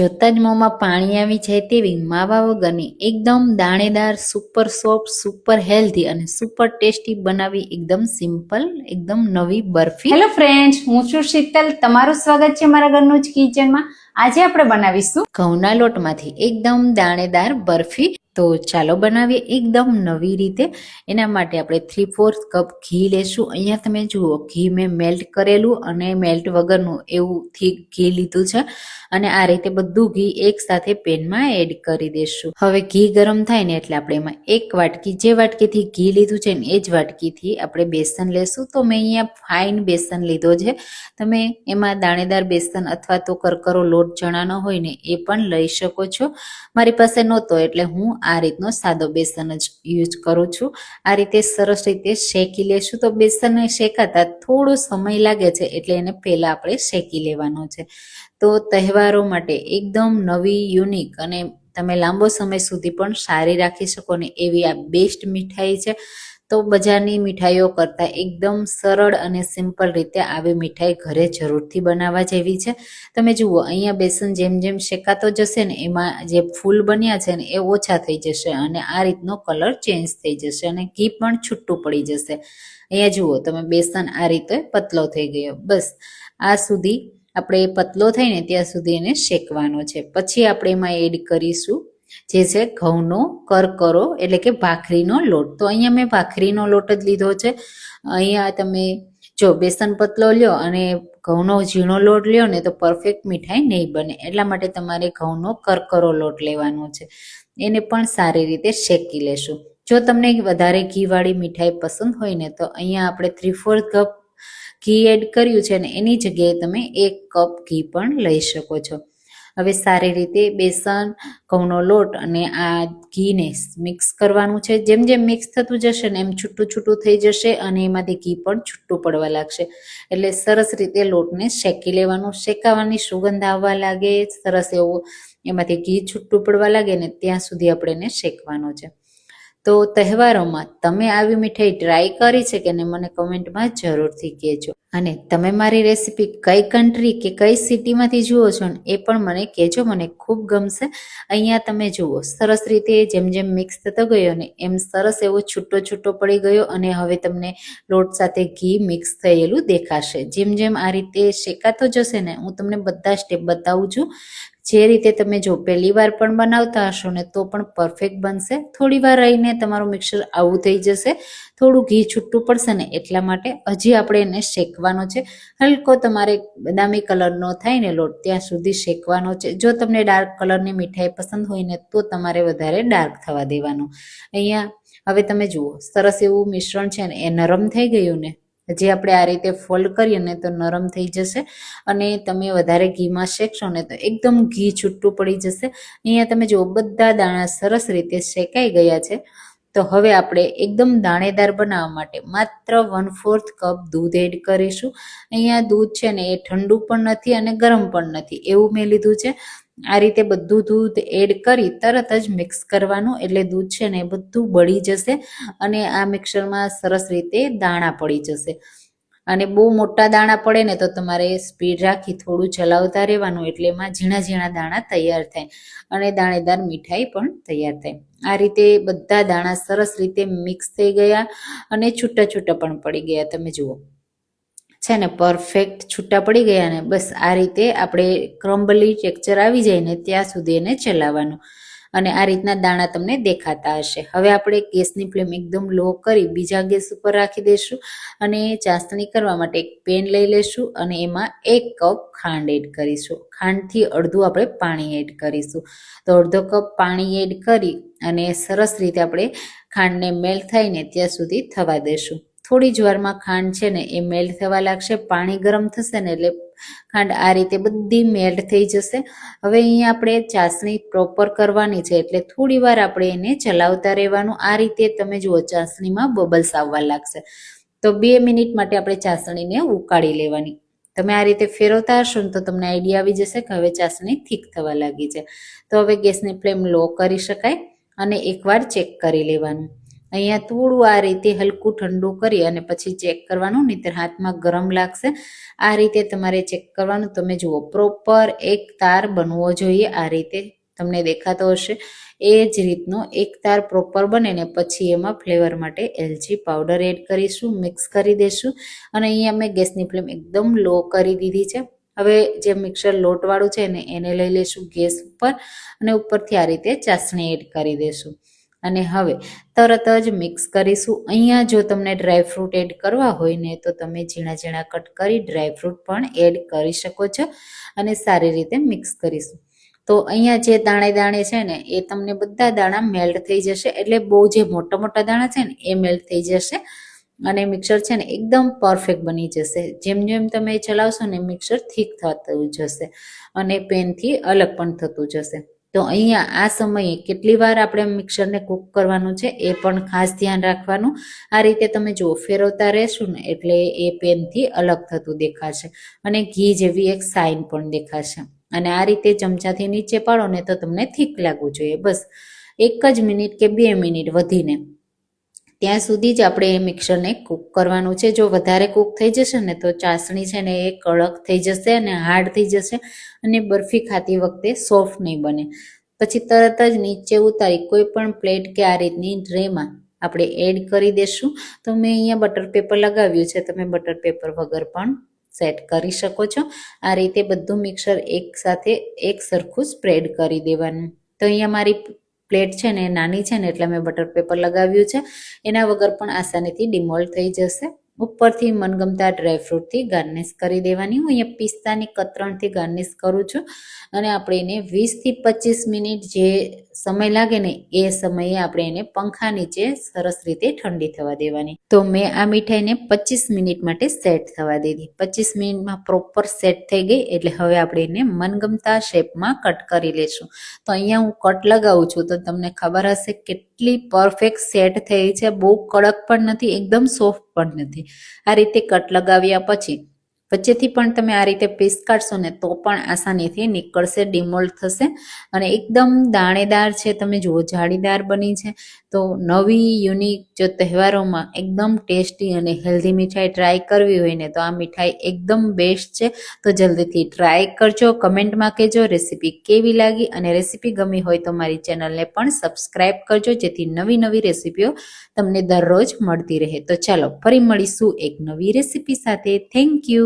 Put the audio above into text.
જોતા જ મોંમાં પાણી આવી જાય તેવી માવા વગરની એકદમ દાણેદાર સુપર સોફ્ટ સુપર હેલ્ધી અને સુપર ટેસ્ટી બનાવી એકદમ સિમ્પલ એકદમ નવી બરફી. હેલો ફ્રેન્ડ્સ હું છું શીતલ. તમારું સ્વાગત છે મારા ઘરનું જ કિચનમાં આજે આપણે બનાવીશું ઘઉંના લોટમાંથી એકદમ દાણેદાર બરફી. તો ચાલો બનાવીએ એકદમ નવી રીતે. એના માટે આપણે થ્રી ફોર્થ કપ ઘી લેશું. અહીંયા તમે જુઓ, ઘી મેં મેલ્ટ કરેલું અને મેલ્ટ વગરનું એવું થી ઘી લીધું છે. અને આ રીતે બધું ઘી એક સાથે પેનમાં એડ કરી દેશું. હવે ઘી ગરમ થાય ને એટલે આપણે એમાં એક વાટકી, જે વાટકીથી ઘી લીધું છે ને એ જ વાટકીથી આપણે બેસન લેશું. તો મેં અહીંયા ફાઇન બેસન લીધો છે. તમે એમાં દાણેદાર બેસન અથવા તો કરકરો લોટ ચણાનો હોય ને એ પણ લઈ શકો છો. મારી પાસે નહોતો એટલે હું આ રીતનો સાદો બેસન જ યુઝ કરું છું. આ રીતે સરસ રીતે શેકી લેશું. તો બેસનને શેકાતા થોડો સમય લાગે છે એટલે એને પહેલાં આપણે શેકી લેવાનો છે. તો તહેવારો માટે એકદમ નવી, યુનિક અને તમે લાંબો સમય સુધી પણ સારી રાખી શકો ને એવી આ બેસ્ટ મીઠાઈ છે. તો બજારની મીઠાઈઓ કરતાં એકદમ સરળ અને સિમ્પલ રીતે આવી મીઠાઈ ઘરે જરૂરથી બનાવવા જેવી છે. તમે જુઓ, અહીંયા બેસન જેમ જેમ શેકાતો જશે ને, એમાં જે ફૂલ બન્યા છે ને, એ ઓછા થઈ જશે અને આ રીતનો કલર ચેન્જ થઈ જશે અને ઘી પણ છૂટું પડી જશે. અહીંયા જુઓ, તમે બેસન આ રીતે પતલો થઈ ગયો. બસ, આ સુધી આપણે પતલો થઈને ત્યાં સુધી એને શેકવાનો છે. પછી આપણે એમાં એડ કરીશું જે છે ઘઉંનો કરકરો એટલે કે ભાખરીનો લોટ. તો અહીંયા મેં ભાખરીનો લોટ જ લીધો છે. અહીંયા તમે જો બેસન પતલો લ્યો અને ઘઉંનો ઝીણો લોટ લ્યો ને તો પરફેક્ટ મીઠાઈ નહીં બને. એટલા માટે તમારે ઘઉંનો કરકરો લોટ લેવાનો છે. એને પણ સારી રીતે શેકી લેશું. જો તમને વધારે ઘીવાળી મીઠાઈ પસંદ હોય ને તો અહીંયા આપણે થ્રી ફોર્થ કપ ઘી એડ કર્યું છે ને એની જગ્યાએ તમે એક કપ ઘી પણ લઈ શકો છો. હવે સારી રીતે બેસન, ઘઉંનો લોટ અને આ ઘીને મિક્સ કરવાનું છે. જેમ જેમ મિક્સ થતું જશે ને એમ છૂટું છૂટું થઈ જશે અને એમાંથી ઘી પણ છૂટું પડવા લાગશે. એટલે સરસ રીતે લોટને શેકી લેવાનું. શેકાવાની સુગંધ આવવા લાગે, સરસ એવું એમાંથી ઘી છૂટું પડવા લાગે ને ત્યાં સુધી આપણે એને શેકવાનો છે. તો તહેવારોમાં તમે આવી મીઠાઈ ટ્રાય કરી છે કે મને કમેન્ટમાં જરૂરથી કહેજો. અને તમે મારી રેસીપી કઈ કન્ટ્રી કે કઈ સિટીમાંથી જુઓ છો ને, એ પણ મને કહેજો. મને ખૂબ ગમશે. અહીંયા તમે જુઓ, સરસ રીતે જેમ જેમ મિક્સ થતો ગયો ને, એમ સરસ એવો છૂટો છૂટો પડી ગયો અને હવે તમને લોટ સાથે ઘી મિક્સ થયેલું દેખાશે. જેમ જેમ આ રીતે શેકાતો જશે ને, હું તમને બધા સ્ટેપ બતાવું છું. જે રીતે તમે જો પહેલી વાર પણ બનાવતા હશો ને તો પણ પરફેક્ટ બનશે. થોડી વાર રહીને તમારું મિક્સર આવું થઈ જશે. થોડું ઘી છૂટું પડશે ને એટલા માટે હજી આપણે એને શેકવાનો છે. હલકો તમારે બદામી કલરનો થાય ને લોટ ત્યાં સુધી શેકવાનો છે. જો તમને ડાર્ક કલરની મીઠાઈ પસંદ હોય ને તો તમારે વધારે ડાર્ક થવા દેવાનું. અહીંયા હવે તમે જુઓ, સરસ એવું મિશ્રણ છે ને એ નરમ થઈ ગયું ને જે આપણે આ રીતે ફોલ્ડ કરીએ ને તો નરમ થઈ જશે અને તમે વધારે ઘીમાં શેકશો ને તો એકદમ ઘી છૂટું પડી જશે. અહીંયા તમે જુઓ, બધા દાણા સરસ રીતે શેકાઈ ગયા છે. તો હવે આપણે એકદમ દાણેદાર બનાવવા માટે માત્ર વન ફોર્થ કપ દૂધ એડ કરીશું. અહીંયા દૂધ છે ને એ ઠંડુ પણ નથી અને ગરમ પણ નથી. એવું મેં લીધું છે. આ રીતે બધું દૂધ એડ કરી તરત જ મિક્સ કરવાનું, એટલે દૂધ છે ને બધું બળી જશે અને આ મિક્સરમાં સરસ રીતે દાણા પડી જશે. અને બહુ મોટા દાણા પડે ને તો તમારે સ્પીડ રાખી થોડું ચલાવતા રહેવાનું, એટલે એમાં ઝીણા ઝીણા દાણા તૈયાર થાય અને દાણેદાર મીઠાઈ પણ તૈયાર થાય. આ રીતે બધા દાણા સરસ રીતે મિક્સ થઈ ગયા અને છૂટા છૂટા પણ પડી ગયા, તમે જુઓ. છે ને પરફેક્ટ છૂટા પડી ગયા ને, બસ આ રીતે આપણે ક્રમ્બલી ટેક્ચર આવી જાય ને, ત્યાં સુધી એને ચલાવવાનું. અને આ રીતના દાણા તમને દેખાતા હશે. હવે આપણે ગેસની ફ્લેમ એકદમ લો કરી બીજા ગેસ ઉપર રાખી દઈશું અને ચાસણી કરવા માટે એક પેન લઈ લેશું અને એમાં એક કપ ખાંડ એડ કરીશું. ખાંડથી અડધું આપણે પાણી એડ કરીશું. તો અડધો કપ પાણી એડ કરી અને સરસ રીતે આપણે ખાંડને મેલ્ટ થઈને ત્યાં સુધી થવા દેશું થોડી જ વારમાં ખાંડ છે ને એ મેલ્ટ થવા લાગશે, પાણી ગરમ થશે ને એટલે ખાંડ આ રીતે બધી મેલ્ટ થઈ જશે. હવે અહીંયા આપણે ચાસણી પ્રોપર કરવાની છે એટલે થોડી વાર આપણે એને ચલાવતા રહેવાનું. આ રીતે તમે જુઓ ચાસણીમાં બબલ્સ આવવા લાગશે. તો બે મિનિટ માટે આપણે ચાસણીને ઉકાળી લેવાની. તમે આ રીતે ફેરવતા હશો ને તો તમને આઈડિયા આવી જશે કે હવે ચાસણી થીક થવા લાગી છે. તો હવે ગેસની ફ્લેમ લો કરી શકાય અને એકવાર ચેક કરી લેવાનું. અહીંયા થોડું આ રીતે હલકું ઠંડુ કરી અને પછી ચેક કરવાનું, નહીંતર હાથમાં ગરમ લાગશે. આ રીતે તમારે ચેક કરવાનું. તમે જુઓ પ્રોપર એક તાર બનવો જોઈએ. આ રીતે તમને દેખાતો હશે. એ જ રીતનો એક તાર પ્રોપર બને ને પછી એમાં ફ્લેવર માટે એલચી પાવડર એડ કરીશું મિક્સ કરી દઈશું અને અહીંયા મેં ગેસની ફ્લેમ એકદમ લો કરી દીધી છે. હવે જે મિક્સર લોટવાળું છે ને એને લઈ લઈશું ગેસ ઉપર અને ઉપરથી આ રીતે ચાસણી એડ કરી દઈશું અને હવે તરત જ મિક્સ કરીશું. અહીંયા જો તમને ડ્રાયફ્રૂટ એડ કરવા હોય ને, તો તમે ઝીણા ઝીણા કટ કરી ડ્રાયફ્રૂટ પણ એડ કરી શકો છો અને સારી રીતે મિક્સ કરીશું. તો અહીંયા જે દાણે દાણે છે ને, એ તમને બધા દાણા મેલ્ટ થઈ જશે. એટલે બહુ જે મોટા મોટા દાણા છે ને, એ મેલ્ટ થઈ જશે અને મિક્સર છે ને, એકદમ પરફેક્ટ બની જશે. જેમ જેમ તમે ચલાવશો ને, મિક્સર થીક થતું જશે અને પેનથી અલગ પણ થતું જશે. તો અહીંયા આ સમયે કેટલી વાર આપણે મિક્સરને કૂક કરવાનું છે એ પણ ખાસ ધ્યાન રાખવાનું. આ રીતે તમે જો ફેરવતા રહેશો ને એટલે એ પેનથી અલગ થતું દેખાશે અને ઘી જેવી એક સાઇન પણ દેખાશે. અને આ રીતે ચમચાથી નીચે પાડો ને તો તમને થીક લાગવું જોઈએ. બસ એક જ મિનિટ કે બે મિનિટ વધીને. ત્યાં સુધી જ આપણે એ મિક્સરને કૂક કરવાનું છે. જો વધારે કૂક થઈ જશે ને તો ચાસણી છે ને એ કડક થઈ જશે અને હાર્ડ થઈ જશે અને બરફી ખાતી વખતે સોફ્ટ નહીં બને. પછી તરત જ નીચે ઉતારી કોઈ પણ પ્લેટ કે આ રીતની ટ્રેમાં આપણે એડ કરી દેશું. તો મેં અહીંયા બટર પેપર લગાવ્યું છે. તમે બટર પેપર વગર પણ સેટ કરી શકો છો. આ રીતે બધું મિક્સર એક સાથે એક સરખું સ્પ્રેડ કરી દેવાનું. તો અહીંયા મારી પ્લેટ છે ને એ નાની છે ને એટલે મેં બટર પેપર લગાવ્યું છે. એના વગર પણ આસાનીથી ડિમોલ્ડ થઈ જશે. ઉપરથી મનગમતા ડ્રાયફ્રૂટથી ગાર્નિશ કરી દેવાની. હું અહીંયા પિસ્તાની કતરણથી ગાર્નિશ કરું છું અને આપણે એને વીસથી પચીસ મિનિટ જે સમય લાગે ને એ સમયે આપણે એને પંખા નીચે સરસ રીતે ઠંડી થવા દેવાની. તો મેં આ મીઠાઈને પચીસ મિનિટ માટે સેટ થવા દીધી. પચીસ મિનિટમાં પ્રોપર સેટ થઈ ગઈ એટલે હવે આપણે એને મનગમતા શેપમાં કટ કરી લેશું. તો અહીંયા હું કટ લગાવું છું તો તમને ખબર હશે કેટલી પરફેક્ટ સેટ થઈ છે. બહુ કડક પણ નથી, એકદમ સોફ્ટ પણ નથી. આ રીતે કટ લગાવ્યા પછી વચ્ચેથી પણ તમે આ રીતે પીસ કાઢશો ને તો પણ આસાનીથી નીકળશે ડિમોલ્ડ થશે. અને એકદમ દાણેદાર છે, તમે જુઓ, જાળીદાર બની છે. તો નવી યુનિક જો તહેવારોમાં એકદમ ટેસ્ટી અને હેલ્ધી મીઠાઈ ટ્રાય કરવી હોય ને તો આ મીઠાઈ એકદમ બેસ્ટ છે. તો જલ્દીથી ટ્રાય કરજો, કમેન્ટમાં કહેજો રેસીપી કેવી લાગી અને રેસીપી ગમી હોય તો મારી ચેનલને પણ સબસ્ક્રાઈબ કરજો, જેથી નવી નવી રેસીપીઓ તમને દરરોજ મળતી રહે. તો ચાલો, ફરી મળીશું એક નવી રેસીપી સાથે. Thank you